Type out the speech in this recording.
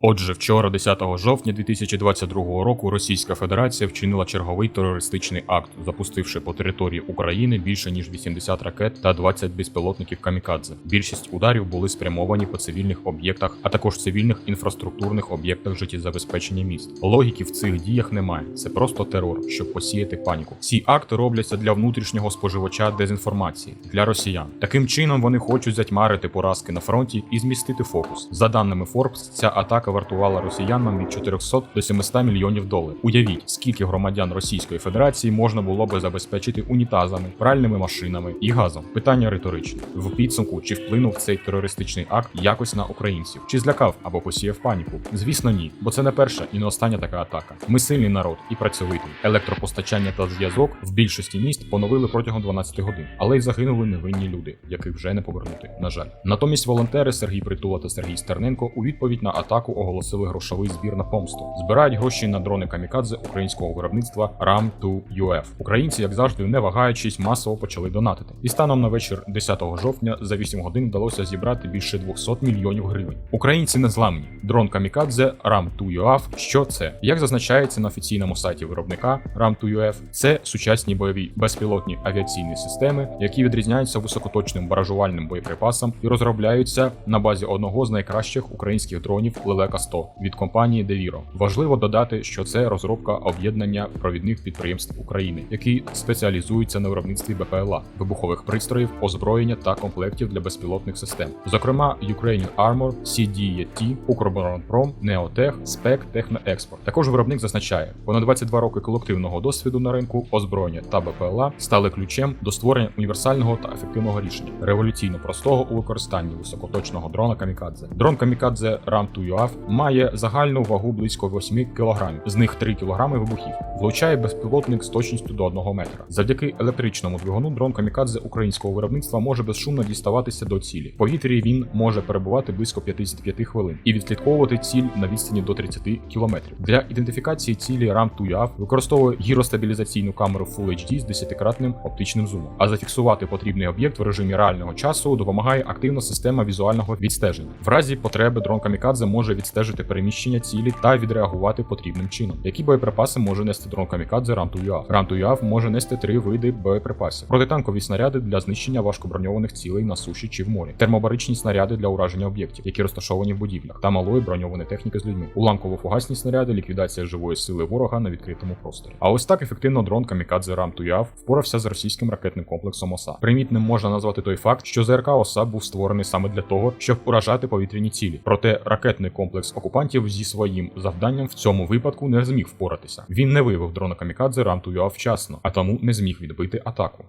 Отже, вчора, 10 жовтня 2022 року, Російська Федерація вчинила черговий терористичний акт, запустивши по території України більше ніж 80 ракет та 20 безпілотників камікадзе. Більшість ударів були спрямовані по цивільних об'єктах, а також цивільних інфраструктурних об'єктах життєзабезпечення міст. Логіки в цих діях немає. Це просто терор, щоб посіяти паніку. Ці акти робляться для внутрішнього споживача дезінформації для росіян. Таким чином вони хочуть затьмарити поразки на фронті і змістити фокус. За даними Forbes, ця атака вартувала росіянам від 400 до 700 мільйонів доларів. Уявіть, скільки громадян Російської Федерації можна було би забезпечити унітазами, пральними машинами і газом. Питання риторичне. В підсумку чи вплинув цей терористичний акт якось на українців? Чи злякав або посіяв паніку? Звісно, ні, бо це не перша і не остання така атака. Ми сильний народ і працьовитий. Електропостачання та зв'язок в більшості міст поновили протягом 12 годин, але й загинули невинні люди, яких вже не повернути. На жаль, натомість волонтери Сергій Притула та Сергій Стерненко у відповідь на атаку оголосили грошовий збір на помсту. Збирають гроші на дрони камікадзе українського виробництва ram 2 UF. Українці, як завжди, не вагаючись, масово почали донатити. І станом на вечір 10 жовтня за 8 годин вдалося зібрати більше 200 мільйонів гривень. Українці незламні. Дрон камікадзе ram 2 UAV. Що це? Як зазначається на офіційному сайті виробника ram 2 UF, це сучасні бойові безпілотні авіаційні системи, які відрізняються високоточним баражувальним боєприпасом і розробляються на базі одного з найкращих українських дронів Лелека 100 від компанії Deviro. Важливо додати, що це розробка об'єднання провідних підприємств України, які спеціалізуються на виробництві БПЛА, вибухових пристроїв, озброєння та комплектів для безпілотних систем. Зокрема, Ukrainian Armor, CDET, Укроборонпром, Неотех, Спек, Техноекспорт. Також виробник зазначає, понад 22 роки колективного досвіду на ринку озброєння та БПЛА стали ключем до створення універсального та ефективного рішення, революційно простого у використанні високоточного дрона Камікадзе. Дрон Камікадзе Ram 2 UAV має загальну вагу близько 8 кг, з них 3 кг вибухів. Влучає безпілотник з точністю до 1 метра. Завдяки електричному двигуну дрон Камікадзе українського виробництва може безшумно діставатися до цілі. В повітрі він може перебувати близько 55 хвилин і відслідковувати ціль на відстані до 30 км. Для ідентифікації цілі Ram 2 UAV використовує гіростабілізаційну камеру Full HD з 10-кратним оптичним зумом. А зафіксувати потрібний об'єкт в режимі реального часу допомагає активна система візуального відстеження. В разі потреби дрон Камікадзе може відстежити переміщення цілі та відреагувати потрібним чином. Які боєприпаси може нести дрон Камікадзе Ram 2 UAV? Ram 2 UAV може нести три види боєприпасів: протитанкові снаряди для знищення важкоброньованих цілей на суші чи в морі, термобаричні снаряди для ураження об'єктів, які розташовані в будівлях, та малої броньованої техніки з людьми, уламково-фугасні снаряди, ліквідація живої сили ворога на відкритому просторі. А ось так ефективно дрон Камікадзе Ram 2 впорався з російським ракетним комплексом ОСА. Примітним можна назвати той факт, що ЗРК ОСА був створений саме для того, щоб уражати повітряні цілі. Проте ракетний комплекс окупантів зі своїм завданням в цьому випадку не зміг впоратися. Він не виявив дрона Камікадзе 2 вчасно, а тому не зміг відбити атаку.